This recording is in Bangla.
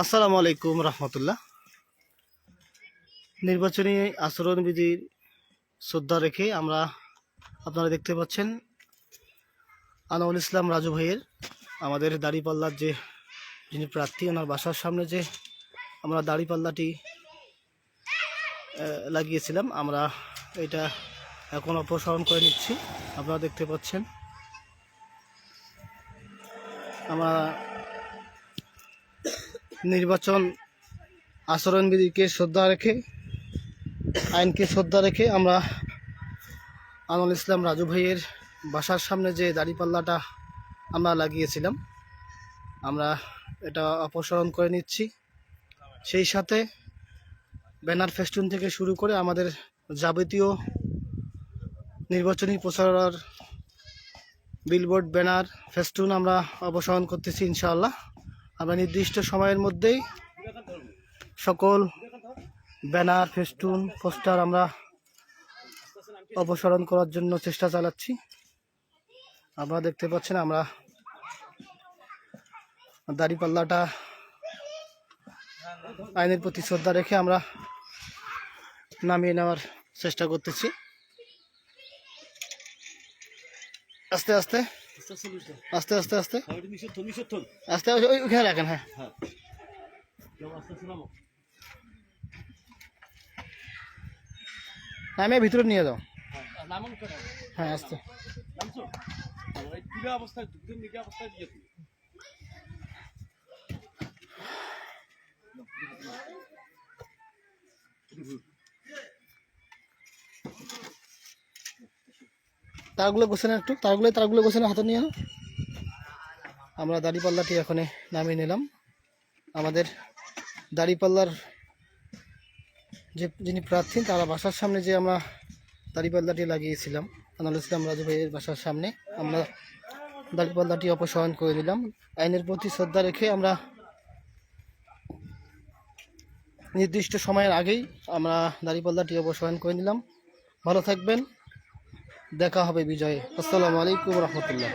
আসসালামু আলাইকুম রহমতুল্লাহ। নির্বাচনী আচরণবিধির শ্রদ্ধা রেখে আমরা আপনারা দেখতে পাচ্ছেন আনোয়ার ইসলাম রাজু ভাইয়ের আমাদের দাড়িপাল্লার যে যিনি প্রার্থী, ওনার বাসার সামনে যে আমরা দাড়িপাল্লাটি লাগিয়েছিলাম, আমরা এটা এখন অপসারণ করে নিচ্ছি। আপনারা দেখতে পাচ্ছেন, আমরা নির্বাচন আচরণবিধিকে শ্রদ্ধা রেখে, আইনকে শ্রদ্ধা রেখে আমরা আনোয়ার ইসলাম রাজু ভাইয়ের বাসার সামনে যে দাড়িপাল্লাটা আমরা লাগিয়েছিলাম, আমরা এটা অপসারণ করে নিচ্ছি। সেই সাথে ব্যানার ফেস্টুন থেকে শুরু করে আমাদের যাবতীয় নির্বাচনী প্রচার বিলবোর্ড ব্যানার, ফেস্টুন আমরা অপসারণ করতেছি ইনশাআল্লাহ। আমরা নির্দিষ্ট সময়ের মধ্যেই সকল ব্যানার, ফেস্টুন, পোস্টার আমরা অপসারণ করার জন্য চেষ্টা চালাচ্ছি। আপনারা দেখতে পাচ্ছেন আমরা দাড়িপাল্লাটা আইনের প্রতি শ্রদ্ধা রেখে আমরা নামিয়ে নেওয়ার চেষ্টা করতেছি। আস্তে আস্তে আস্তে আস্তে আস্তে। আস্তে আস্তে ওই- ওইখানে রাখেন হ্যাঁ। নামে। ভিতরে নিয়ে যাও। হ্যাঁ আস্তে। তারগুলো গোছানো একটু। তারগুলো তারগুলো গোছানো হাতে নিয়ে। আমরা দাড়িপাল্লাটি এখন নামিয়ে নিলাম। আমাদের দাড়িপাল্লার যে, যিনি প্রার্থী, তারা বাসার সামনে যে আমরা দাড়িপাল্লাটি লাগিয়েছিলাম আনাল ইসলাম রাজু ভাইয়ের বাসার সামনে, আমরা দাড়িপাল্লাটি অপসারণ করে দিলাম আইনের প্রতি শ্রদ্ধা রেখে আমরা নির্দিষ্ট সময়ের আগেই আমরা দাড়িপাল্লাটি অপসারণ করে নিলাম। ভালো থাকবেন। দেখা হবে বিজয়ে আসসালামু আলাইকুম রহমতুল্লাহ